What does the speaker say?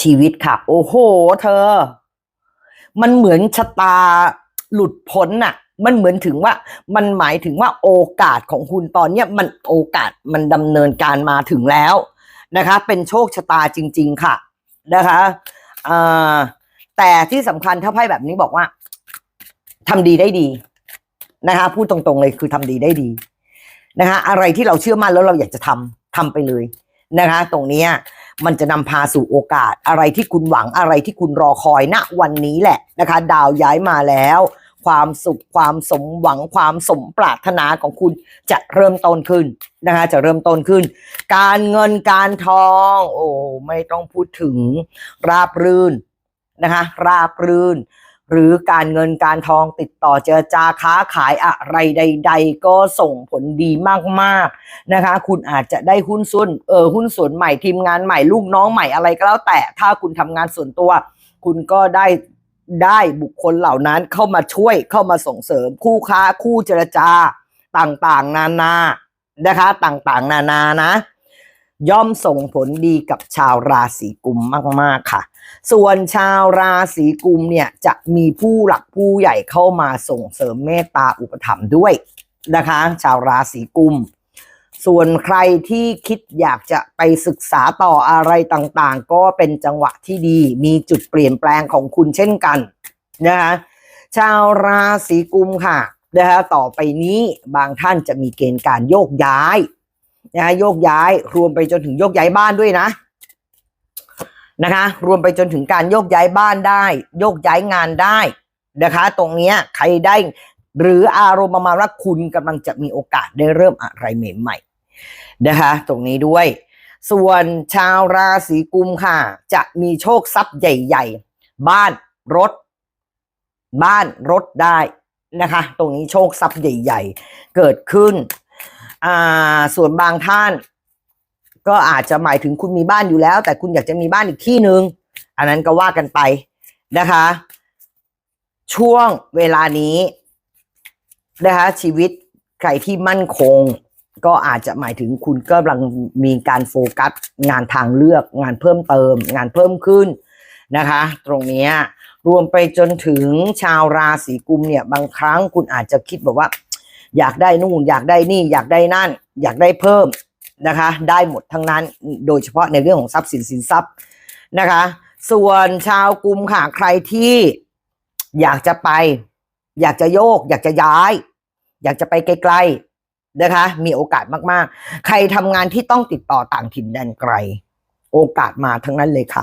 ชีวิตค่ะ โอ้โห เธอ มันเหมือนชะตาหลุดพ้นน่ะ มันเหมือนถึงว่า มันหมายถึงว่าโอกาสของคุณตอนเนี้ยมันโอกาสมันดำเนินการมาถึงแล้วนะคะ เป็นโชคชะตาจริง ๆ ค่ะนะคะแต่ที่สำคัญถ้าไพ่แบบนี้บอกว่าทำดีได้ดีนะคะ พูดตรงๆเลยคือทำดีได้ดีนะคะ อะไรที่เราเชื่อมั่นแล้วเราอยากจะทำทำไปเลย นะคะ ตรงนี้มันจะนำพาสู่โอกาสอะไรที่คุณหวังอะไรที่คุณรอคอยณวันนี้แหละนะคะ ดาวย้ายมาแล้ว ความสุขความสมหวังความสมปรารถนาของคุณจะเริ่มต้นขึ้นนะคะ จะเริ่มต้นขึ้น การเงินการทอง โอ้ไม่ต้องพูดถึงราบรื่นนะคะ ราบรื่น หรือการเงินการทองติดต่อเจรจาค้าขายอะไรใด ๆ ก็ส่งผลดีมากๆนะคะ คุณอาจจะได้หุ้นส่วนเออหุ้นส่วนใหม่ทีมงานใหม่ลูกน้องใหม่อะไรก็แล้วแต่ถ้าคุณทำงานส่วนตัว คุณก็ได้ได้บุคคลเหล่านั้นเข้ามาช่วยเข้ามาส่งเสริมคู่ค้าคู่เจรจาต่างๆ นานานะคะ ต่างๆ นานานะ ย่อมส่งผลดีกับชาวราศีกุมมาก ๆ ค่ะ ส่วนชาวราศีกุมเนี่ยจะมีผู้หลักผู้ใหญ่เข้ามาส่งเสริมเมตตาอุปถัมภ์ด้วยนะคะ ชาวราศีกุม ส่วนใครที่คิดอยากจะไปศึกษาต่ออะไรต่างๆ ก็เป็นจังหวะที่ดี มีจุดเปลี่ยนแปลงของคุณเช่นกันนะคะชาวราศีกุมค่ะนะคะต่อไปนี้บางท่านจะมีเกณฑ์การโยกย้าย นะคะโยกย้ายรวมไปจนถึงโยกย้ายบ้านด้วยนะนะคะ รวมไปจนถึงการโยกย้ายบ้านได้ โยกย้ายงานได้นะคะ ตรงเนี้ยใครได้ หรืออารมณ์ประมาณว่าคุณกำลังจะมีโอกาสได้เริ่มอะไรใหม่ๆนะคะ ตรงนี้ด้วย ส่วนชาวราศีกุมค่ะ จะมีโชคทรัพย์ใหญ่ ๆ บ้านรถ บ้านรถได้นะคะ ตรงนี้โชคทรัพย์ใหญ่ ๆ เกิดขึ้น อ่าส่วนบางท่าน ก็อาจจะหมายถึงคุณมีบ้านอยู่แล้ว แต่คุณอยากจะมีบ้านอีกที่หนึ่งอันนั้นก็ว่ากันไปนะคะ ช่วงเวลานี้นะคะชีวิตใครที่มั่นคง ก็อาจจะหมายถึงคุณกำลังมีการโฟกัส งานทางเลือก งานเพิ่มเติม งานเพิ่มขึ้นนะคะ ตรงนี้รวมไปจนถึงชาวราศีกุมเนี่ย บางครั้งคุณอาจจะคิดแบบว่า อยากได้นู่นอยากได้นี่ อยากได้นั่น อยากได้เพิ่มนะคะ ได้หมดทั้งนั้นโดยเฉพาะในเรื่องของทรัพย์สินสินทรัพย์นะคะ ส่วนชาวกุมค่ะใครที่อยากจะไป อยากจะโยก อยากจะย้าย อยากจะไปไกลๆนะคะ มีโอกาสมากๆ ใครทำงานที่ต้องติดต่อต่างถิ่นแดนไกล โอกาสมาทั้งนั้นเลยค่ะ